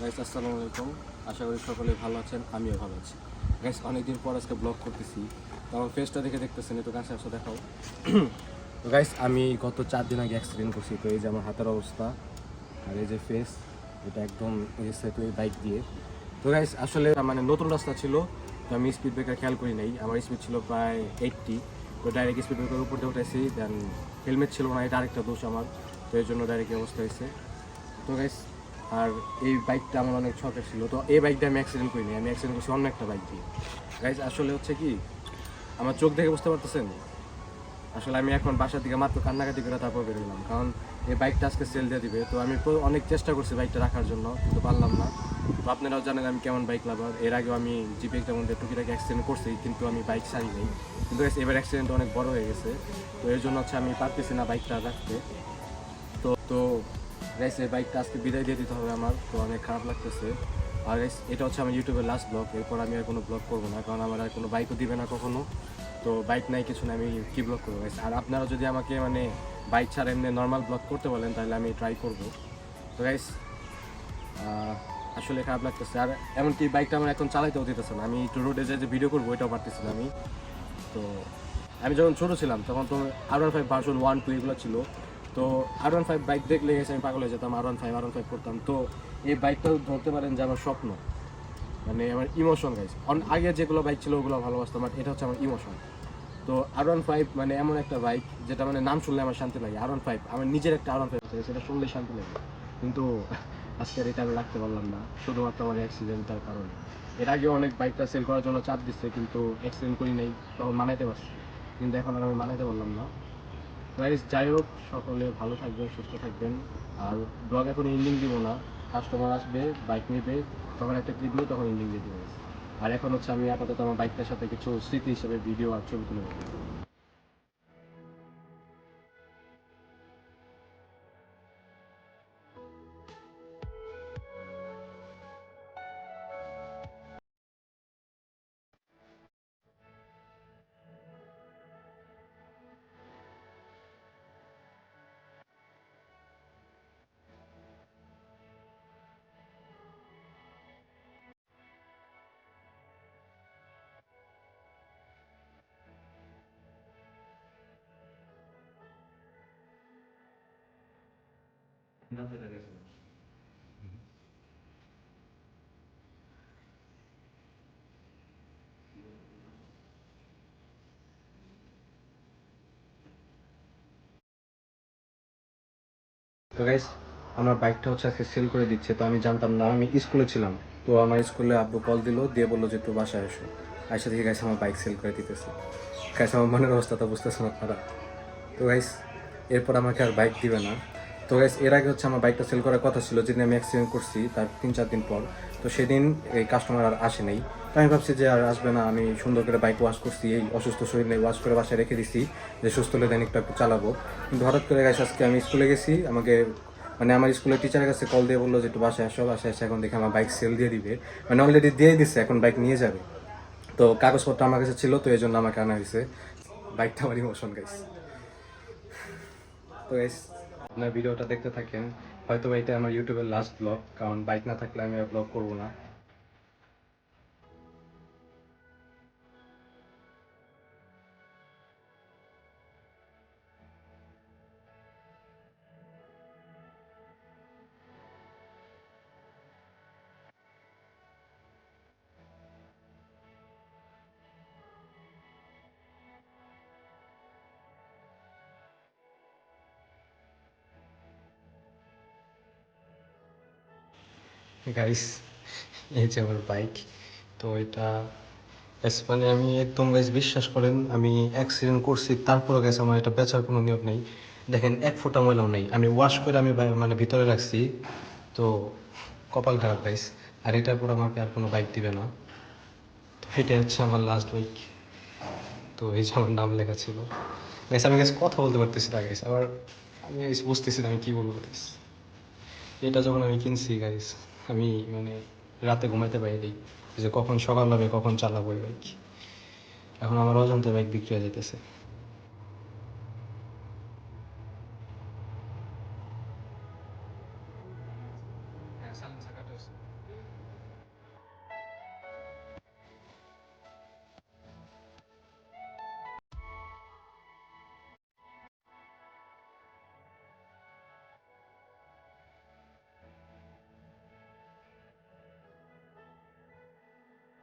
Guys আসসালামু আলাইকুম। আশা করি সকলে ভালো আছেন, আমিও ভালো আছি। গাইস অনেকদিন পর আজকে ব্লগ করতেছি। তো আমার ফেসটা দেখে দেখতেছেন, একটু কাছে আসো দেখাও। তো গাইস আমি গত চার দিন আগে অ্যাক্সিডেন্ট করছি, তো এই যে আমার হাতের অবস্থা আর এই যে ফেস এটা একদম এসে তো এই বাইক দিয়ে। তো গাইস আসলে মানে নতুন রাস্তা ছিল, তো আমি স্পিড ব্রেকার খেয়াল করি নাই। আমার স্পিড ছিল প্রায় এইটটি তো ডাইরেক্ট স্পিড ব্রেকার উপর দিয়ে উঠেছি দেন হেলমেট ছিল না, এটা আরেকটা দোষ আমার, তো এর জন্য ডাইরেক্ট অবস্থা হয়েছে। তো গাইস আর এই বাইকটা আমার অনেক শখের ছিল। তো এই বাইকটা আমি অ্যাক্সিডেন্ট করিনি, আমি অ্যাক্সিডেন্ট করছি অন্য একটা বাইক দিয়ে। গাইস আসলে হচ্ছে কি, আমার চোখ দেখে বুঝতে পারতেছেন? আসলে আমি এখন বাসার দিকে মাত্র কান্নাকাটি করে তারপর বেরোলাম কারণ এই বাইকটা আজকে সেল দিয়ে দিবে। তো আমি অনেক চেষ্টা করছি বাইকটা রাখার জন্য, কিন্তু পারলাম না। তো আপনারাও জানেন আমি কেমন বাইক লাভার এর আগেও আমি জিপিএক্টার মধ্যে টুকিটাকি অ্যাক্সিডেন্ট করছি, কিন্তু আমি বাইক ছাড়ি নেই। কিন্তু এবার অ্যাক্সিডেন্ট অনেক বড় হয়ে গেছে। তো এর জন্য হচ্ছে আমি পারতেছি না বাইকটা রাখতে। তো তো গাইস এই বাইকটা আজকে বিদায় দিয়ে দিতে হবে আমার তো অনেক খারাপ লাগতেছে। আর guys, এটা হচ্ছে আমার ইউটিউবের লাস্ট ব্লগ এরপর আমি আর কোনো ব্লগ করব না কারণ আমার আর কোনো বাইকও দিবে না কখনো। তো বাইক নাই কিছু না আমি কি ব্লগ করব guys? আর আপনারা যদি আমাকে মানে বাইক ছাড়া এমনি নর্মাল ব্লগ করতে বলেন তাহলে আমি ট্রাই করব। তো গাইস আসলে খারাপ লাগতেছে। আর এমনকি বাইকটা আমার এখন চালাইতেও দিতেছে না। আমি একটু রোডে যে ভিডিও করব এটাও পারতেছি না আমি। তো আমি যখন ছোটো ছিলাম তখন তো R five version one two এগুলো ছিল। তো আর ওয়ান ফাইভ বাইক দেখলে গেছে আমি পাগল হয়ে যেতাম R one five R one five করতাম। তো এই বাইকটাও ধরতে পারেন যে আমার স্বপ্ন। মানে আমার ইমোশন গাইছে আগে যেগুলো বাইক ছিল, ওগুলো ভালোবাসতাম বাট এটা হচ্ছে আমার ইমোশন তো আর ওয়ান ফাইভ মানে এমন একটা বাইক যেটা মানে নাম শুনলে আমার শান্তি লাগে। আর ওয়ান ফাইভ আমার নিজের একটা আর ওয়ান ফাইভ আছে, সেটা শুনলে শান্তি লাগে। কিন্তু আজকে এটা আমি রাখতে পারলাম না, শুধুমাত্র আমার অ্যাক্সিডেন্টটার কারণে। এর আগে অনেক বাইকটা সেল করার জন্য চাপ দিচ্ছে, কিন্তু অ্যাক্সিডেন্ট করি নাই, তখন মানাইতে পারছি। কিন্তু এখন আর আমি মানাইতে পারলাম না। গাইস, যাই হোক, সকলে ভালো থাকবেন, সুস্থ থাকবেন। আর ব্লগ এখন ইঞ্জিন দিব না। কাস্টমার আসবে বাইক নেবে, তখন একটা ক্লিপ নিয়ে তখন ইঞ্জিন দিয়ে দিব আর এখন হচ্ছে আমি আপাতত আমার বাইকটার সাথে কিছু স্মৃতি হিসেবে ভিডিও আর ছবি তুলে তো গাইস আমার বাইকটা হচ্ছে আজকে সেল করে দিচ্ছে, তো আমি জানতাম না, আমি স্কুলে ছিলাম। তো আমার স্কুলে আব্বু কল দিল, দিয়ে বলল যে, একটু বাসায় এসো। আইসা থেকে গাইস আমার বাইক সেল করে দিতেছে। গাইস আমার মনের অবস্থা তো বুঝতেছেন আপনারা। তো গাইস এরপর আমাকে আর বাইক দিবে না। তো গাইস এর আগে হচ্ছে আমার বাইকটা সেল করার কথা ছিল, যেদিন আমি অ্যাক্সিডেন্ট করছি, তার তিন চার দিন পর। তো সেদিন এই কাস্টমার আর আসে নাই। তো আমি ভাবছি যে আর আসবে না, আমি সুন্দর করে বাইক ওয়াশ করছি, এই অসুস্থ শরীর ওয়াশ করে বাসায় রেখে দিছি, যে সুস্থ হলে দেন একটু চালাবো। কিন্তু হঠাৎ করে গাইস আজকে আমি স্কুলে গেছি, আমাকে মানে আমার স্কুলের টিচারের কাছে কল দিয়ে বলল যে একটু বাসায় আসো, বাসায় এসে এখন দেখে আমার বাইক সেল দিয়ে দিবে। মানে অলরেডি দিয়ে দিচ্ছে এখন বাইক নিয়ে যাবে। তো কাগজপত্র আমার কাছে ছিল, তো এই জন্য আমাকে আনা হয়েছে। বাইকটা আমার ইমোশন গাইস তো গাইস আপনার ভিডিওটা দেখতে থাকেন হয়তো এটা আমার ইউটিউবের লাস্ট ব্লগ কারণ বাইক না থাকলে আমি ব্লগ করব না। গাইস এই যে আমার বাইক তো এটা মানে আমি একদম গাইস বিশ্বাস করেন, আমি অ্যাক্সিডেন্ট করছি তারপরে গাইস আমার এটা বেচার কোনো নিয়ম নেই। দেখেন, এক ফোঁটা ময়লাও নেই। আমি ওয়াশ করে আমি মানে ভিতরে রাখছি, তো কপাল খারাপ গাইস আর এটার পর আমাকে আর কোনো বাইক দিবে না। তো এটা হচ্ছে আমার লাস্ট বাইক তো এই যে আমার নাম লেখা ছিল। গাইস আমি গাইস কথা বলতে পারতেছি না গাইস আবার আমি বুঝতেছি না আমি কী বলব গাইস এটা যখন আমি কিনছি গাইস আমি মানে রাতে ঘুমাইতে পারি যে কখন সকাল হবে কখন চালাবো এই বাইক। এখন আমার অজান্তে বাইক বিক্রি হয়ে যেতেছে